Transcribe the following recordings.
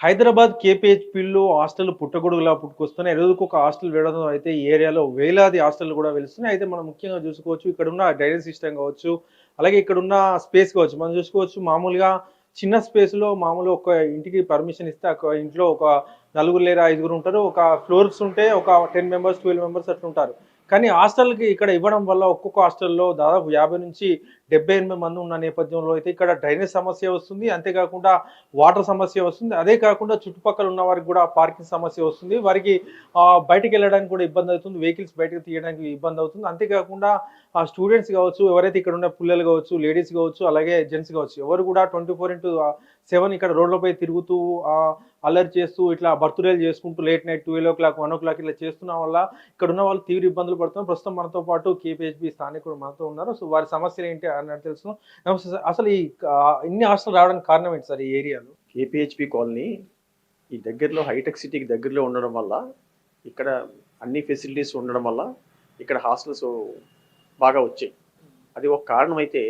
Hyderabad కేపీహెచ్పీలో hostel పుట్టగొడుగులా పుట్టుకొస్తున్నాయి. రోజుకు ఒక hostel వేయడంతో అయితే ఈ ఏరియాలో వేలాది హాస్టల్ కూడా వెలుస్తున్నాయి. అయితే మనం ముఖ్యంగా చూసుకోవచ్చు ఇక్కడ ఉన్న డ్రైనేజ్ సిస్టమ్ కావచ్చు అలాగే ఇక్కడ ఉన్న స్పేస్ కావచ్చు. మనం చూసుకోవచ్చు మామూలుగా చిన్న స్పేస్లో మామూలు ఒక ఇంటికి పర్మిషన్ ఇస్తే ఒక ఇంట్లో ఒక నలుగురు లేదా ఐదుగురు ఉంటారు. ఒక ఫ్లోర్స్ ఉంటే ఒక టెన్ మెంబర్స్ ట్వెల్వ్ మెంబర్స్ అట్లా ఉంటారు కానీ హాస్టల్కి ఇక్కడ ఇవ్వడం వల్ల ఒక్కొక్క హాస్టల్లో దాదాపు యాభై నుంచి డెబ్బై ఎనిమిది మంది ఉన్న నేపథ్యంలో అయితే ఇక్కడ డ్రైనేజ్ సమస్య వస్తుంది. అంతేకాకుండా వాటర్ సమస్య వస్తుంది. అదే కాకుండా చుట్టుపక్కల ఉన్న వారికి కూడా పార్కింగ్ సమస్య వస్తుంది. వారికి బయటకు బయటికి వెళ్ళడానికి కూడా ఇబ్బంది అవుతుంది. వెహికల్స్ బయటకు తీయడానికి ఇబ్బంది అవుతుంది. అంతేకాకుండా ఆ స్టూడెంట్స్ కావచ్చు ఎవరైతే ఇక్కడ ఉన్న పిల్లలు కావచ్చు లేడీస్ కావచ్చు అలాగే జెంట్స్ కావచ్చు ఎవరు కూడా ట్వంటీ ఫోర్ ఇంటూ సెవెన్ ఇక్కడ రోడ్లపై తిరుగుతూ అల్లరి చేస్తూ ఇట్లా బర్త్డేలు చేసుకుంటూ late night twelve o'clock one o'clock ఇట్లా చేస్తున్న వల్ల ఇక్కడ ఉన్న వాళ్ళు తీవ్ర ఇబ్బందులు పడుతున్నారు. ప్రస్తుతం మనతో పాటు కేపీహెచ్బి స్థానికుడు మనతో ఉన్నారు. సో వారి సమస్యలు ఏంటి అన్నట్టు తెలుసు నమస్తే సార్. అసలు ఈ ఇన్ని హాస్టల్ రావడానికి కారణం ఏంటి సార్ ఈ ఏరియాలో? కేపీహెచ్బి కాలనీ ఈ దగ్గరలో హైటెక్ సిటీకి దగ్గరలో ఉండడం వల్ల ఇక్కడ అన్ని ఫెసిలిటీస్ ఉండడం వల్ల ఇక్కడ హాస్టల్స్ బాగా వచ్చాయి. అది ఒక కారణం అయితే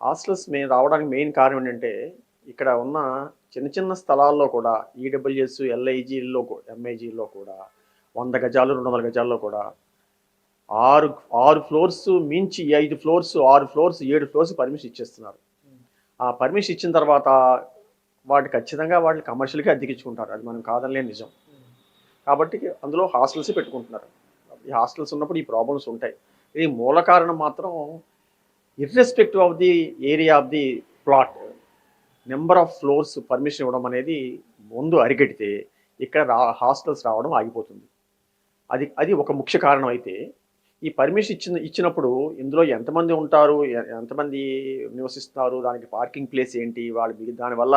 హాస్టల్స్ మేము రావడానికి మెయిన్ కారణం ఏంటంటే ఇక్కడ ఉన్న చిన్న చిన్న స్థలాల్లో కూడా ఈడబ్ల్యూఎస్ ఎల్ఐజీల్లో ఎంఐజీల్లో కూడా వంద గజాలు రెండు వందల గజాల్లో కూడా ఆరు ఆరు ఫ్లోర్స్ మించి ఐదు ఫ్లోర్స్ ఆరు ఫ్లోర్స్ ఏడు ఫ్లోర్స్ పర్మిషన్ ఇచ్చేస్తున్నారు. ఆ పర్మిషన్ ఇచ్చిన తర్వాత వాటి ఖచ్చితంగా వాటిని కమర్షియల్గా అద్దెకించుకుంటారు అది మనం కాదనిలే నిజం. కాబట్టి అందులో హాస్టల్స్ పెట్టుకుంటున్నారు. ఈ హాస్టల్స్ ఉన్నప్పుడు ఈ ప్రాబ్లమ్స్ ఉంటాయి. ఇది మూల కారణం మాత్రం irrespective of the area of the plot number of floors permission ఇవ్వడం అనేది ముందు అరికడితే ఇక్కడ రా హాస్టల్స్ రావడం ఆగిపోతుంది. అది అది ఒక ముఖ్య కారణం అయితే ఈ పర్మిషన్ ఇచ్చిన ఇచ్చినప్పుడు ఇందులో ఎంతమంది ఉంటారు ఎంతమంది నివసిస్తారు దానికి పార్కింగ్ ప్లేస్ ఏంటి వాళ్ళు మిగి దానివల్ల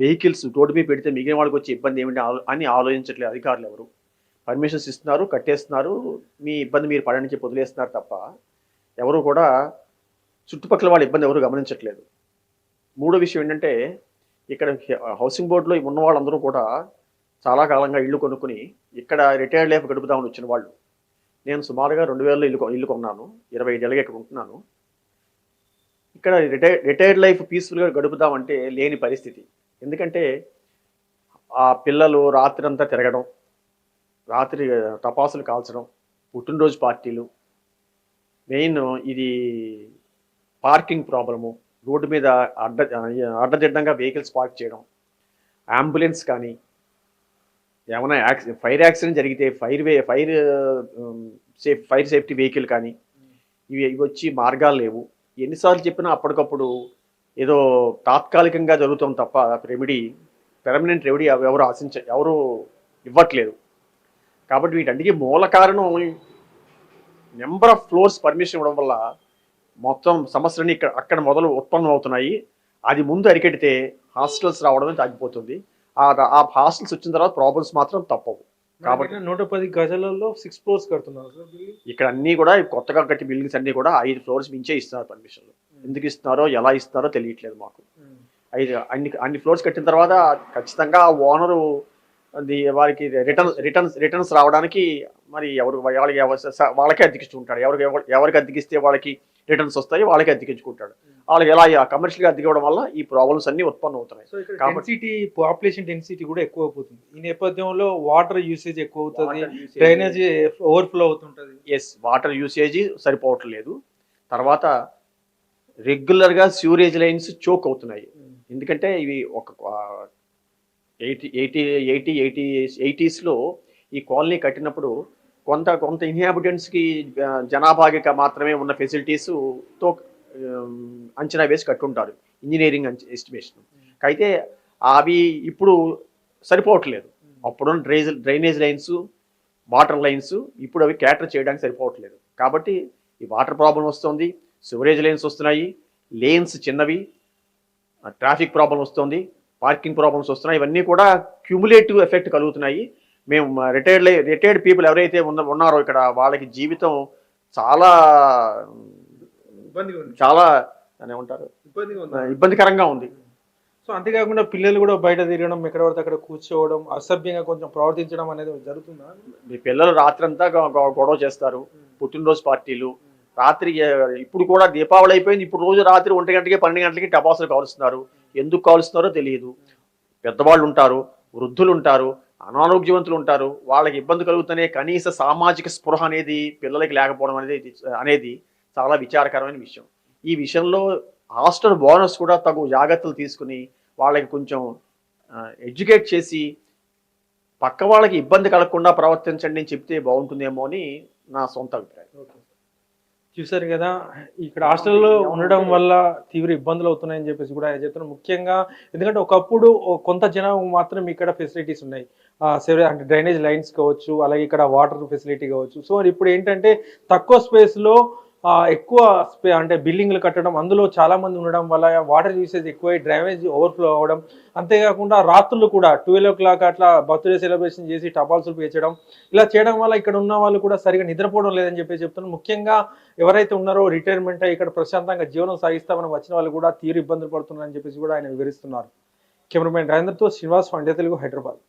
వెహికల్స్ రోడ్డు మీద పెడితే మిగిలిన వాళ్ళకి వచ్చే ఇబ్బంది ఏమిటి ఆలో- అని ఆలోచించట్లేదు అధికారులు ఎవరు. పర్మిషన్స్ ఇస్తున్నారు కట్టేస్తున్నారు మీ ఇబ్బంది మీరు పడని చెప్పి వదిలేస్తున్నారు తప్ప ఎవరు కూడా చుట్టుపక్కల వాళ్ళ ఇబ్బంది ఎవరు గమనించట్లేదు. మూడో విషయం ఏంటంటే ఇక్కడ హౌసింగ్ బోర్డులో ఉన్న వాళ్ళందరూ కూడా చాలా కాలంగా ఇల్లు కొనుక్కుని ఇక్కడ రిటైర్డ్ లైఫ్ గడుపుదామని వచ్చిన వాళ్ళు. నేను సుమారుగా రెండు వేలలో ఇల్లు ఇల్లు కొన్నాను. ఇరవై ఐదేళ్ళగా ఇక్కడ ఉంటున్నాను. ఇక్కడ రిటైర్ రిటైర్డ్ లైఫ్ పీస్ఫుల్గా గడుపుదామంటే లేని పరిస్థితి. ఎందుకంటే ఆ పిల్లలు రాత్రి అంతా తిరగడం రాత్రి టపాసులు కాల్చడం పుట్టినరోజు పార్టీలు మెయిన్ ఇది పార్కింగ్ ప్రాబ్లము రోడ్డు మీద అడ్డ అడ్డదిడ్డంగా వెహికల్స్ పార్క్ చేయడం. అంబులెన్స్ కానీ ఏమైనా యాక్సి ఫైర్ యాక్సిడెంట్ జరిగితే fire way fire safe fire safety vehicle కానీ ఇవి ఇవి వచ్చి మార్గాలు లేవు. ఎన్నిసార్లు చెప్పినా అప్పటికప్పుడు ఏదో తాత్కాలికంగా జరుగుతాం తప్ప రెమెడీ పెర్మనెంట్ రెమెడీ ఎవరు ఆశించ ఎవరు ఇవ్వట్లేదు. కాబట్టి వీటన్నిటికీ మూల కారణం నెంబర్ ఆఫ్ ఫ్లోర్స్ పర్మిషన్ ఇవ్వడం వల్ల మొత్తం సమస్యలన్నీ ఇక్కడ అక్కడ మొదలు ఉత్పన్నం అవుతున్నాయి అది ముందు అరికెడితే హాస్టల్స్ రావడమే తగ్గిపోతుంది ఆ ఆ హాస్టల్స్ వచ్చిన తర్వాత ప్రాబ్లమ్స్ మాత్రం తప్పవు. కాబట్టి నూట పది గజాలలో సిక్స్ ఫ్లోర్స్ కడుతున్నారు? ఇక్కడ అన్ని కూడా కొత్తగా కట్టి బిల్డింగ్స్ అన్ని కూడా ఐదు ఫ్లోర్స్ మించే ఇస్తున్నారు పర్మిషన్లు ఎందుకు ఇస్తున్నారో ఎలా ఇస్తున్నారో తెలియట్లేదు మాకు. ఐదు అన్ని అన్ని ఫ్లోర్స్ కట్టిన తర్వాత ఖచ్చితంగా ఓనరు వారికి రిటర్న్ రిటర్న్స్ రిటర్న్స్ రావడానికి మరి ఎవరు వాళ్ళకి వాళ్ళకే అద్దెకించుకుంటాడు ఎవరికి ఎవరు- ఎవరికి అద్దెకిస్తే వాళ్ళకి రిటర్న్స్ వస్తాయి వాళ్ళకే అద్దెకించుకుంటాడు. వాళ్ళకి ఎలా కమర్షియల్గా అద్దెకివ్వడం వల్ల ఈ ప్రాబ్లమ్స్ అన్ని ఉత్పన్నం అవుతున్నాయి. కాబట్టి- పాపులేషన్ డెన్సిటీ కూడా ఎక్కువ అవుతుంది ఈ నేపథ్యంలో వాటర్ యూసేజ్ ఎక్కువ అవుతుంది డ్రైనేజ్ ఓవర్ఫ్లో అవుతుంటది. ఎస్ వాటర్ యూసేజ్ సరిపోవట్లేదు. తర్వాత రెగ్యులర్గా స్యూరేజ్ లైన్స్ చోక్ అవుతున్నాయి. ఎందుకంటే ఇవి ఒక ఎయిటీ ఎయిటీ ఎయిటీ ఎయిటీ ఎయిటీస్లో ఈ కాలనీ కట్టినప్పుడు కొంత కొంత ఇన్హాబిటెంట్స్కి జనాభాకి మాత్రమే ఉన్న ఫెసిలిటీస్తో అంచనా వేసి కట్టుంటారు ఇంజనీరింగ్ ఎస్టిమేషన్ అయితే అవి ఇప్పుడు సరిపోవట్లేదు. అప్పుడున్న డ్రైజ్ డ్రైనేజ్ లైన్స్ వాటర్ లైన్స్ ఇప్పుడు అవి క్యాటర్ చేయడానికి సరిపోవట్లేదు. కాబట్టి ఈ వాటర్ ప్రాబ్లం వస్తుంది సివరేజ్ లైన్స్ వస్తున్నాయి లేన్స్ చిన్నవి ట్రాఫిక్ ప్రాబ్లం వస్తుంది పార్కింగ్ ప్రాబ్లమ్స్ వస్తున్నాయి ఇవన్నీ కూడా క్యూములేటివ్ ఎఫెక్ట్ కలుగుతున్నాయి. మేము రిటైర్డ్ రిటైర్డ్ పీపుల్ ఎవరైతే ఉన్న ఉన్నారో ఇక్కడ వాళ్ళకి జీవితం చాలా ఇబ్బందిగా చాలా ఏమంటారు? ఉంది. ఇబ్బందికరంగా ఉంది. సో అంతేకాకుండా పిల్లలు కూడా బయట తిరగడం ఎక్కడ పడితే అక్కడ కూర్చోవడం అసభ్యంగా కొంచెం ప్రవర్తించడం అనేది జరుగుతుందా? మీ పిల్లలు రాత్రంతా గొడవ చేస్తారు. పుట్టినరోజు పార్టీలు. రాత్రి ఇప్పుడు కూడా దీపావళి అయిపోయింది. ఇప్పుడు రోజు రాత్రి ఒంటి గంటకి పన్నెండు గంటలకి టపాసులు కాలుస్తున్నారు. ఎందుకు కాలుస్తున్నారో తెలియదు. పెద్దవాళ్ళు ఉంటారు వృద్ధులు ఉంటారు. అనారోగ్యవంతులు ఉంటారు వాళ్ళకి ఇబ్బంది కలుగుతూనే కనీస సామాజిక స్పృహ అనేది పిల్లలకి లేకపోవడం అనేది అనేది చాలా విచారకరమైన విషయం. ఈ విషయంలో హాస్టల్ బోనస్ కూడా తగు జాగ్రత్తలు తీసుకుని వాళ్ళకి కొంచెం ఎడ్యుకేట్ చేసి పక్క వాళ్ళకి ఇబ్బంది కలగకుండా ప్రవర్తించండి అని చెప్తే బాగుంటుందేమో అని నా సొంత అభిప్రాయం. చూసారు కదా ఇక్కడ హాస్టల్లో ఉండడం వల్ల తీవ్ర ఇబ్బందులు అవుతున్నాయని చెప్పేసి కూడా ఆయన చెప్తున్నారు. ముఖ్యంగా ఎందుకంటే ఒకప్పుడు కొంత జనం మాత్రం ఇక్కడ ఫెసిలిటీస్ ఉన్నాయి. సెవెన్ అంటే డ్రైనేజ్ లైన్స్ కావచ్చు అలాగే ఇక్కడ వాటర్ ఫెసిలిటీ కావచ్చు. సో ఇప్పుడు ఏంటంటే తక్కువ స్పేస్లో ఎక్కువ స్పే అంటే బిల్డింగ్లు కట్టడం అందులో చాలామంది ఉండడం వల్ల వాటర్ యూసేజ్ ఎక్కువై డ్రైనేజ్ ఓవర్ఫ్లో అవ్వడం. అంతేకాకుండా రాత్రులు కూడా ట్వెల్వ్ ఓ క్లాక్ అట్లా బర్త్డే సెలబ్రేషన్ చేసి టపాల్సులు పేర్చడం ఇలా చేయడం వల్ల ఇక్కడ ఉన్న వాళ్ళు కూడా సరిగా నిద్రపోవడం లేదని చెప్పి చెప్తున్నారు. ముఖ్యంగా ఎవరైతే ఉన్నారో రిటైర్మెంట్ అయ్యి ఇక్కడ ప్రశాంతంగా జీవనం సాగిస్తామని వచ్చిన వాళ్ళు కూడా తీరు ఇబ్బందులు పడుతున్నారని చెప్పేసి కూడా ఆయన వివరిస్తున్నారు. కెమెరామెన్ రాజేంద్రతో శ్రీనివాస్ పాండ్య తెలుగు హైదరాబాద్.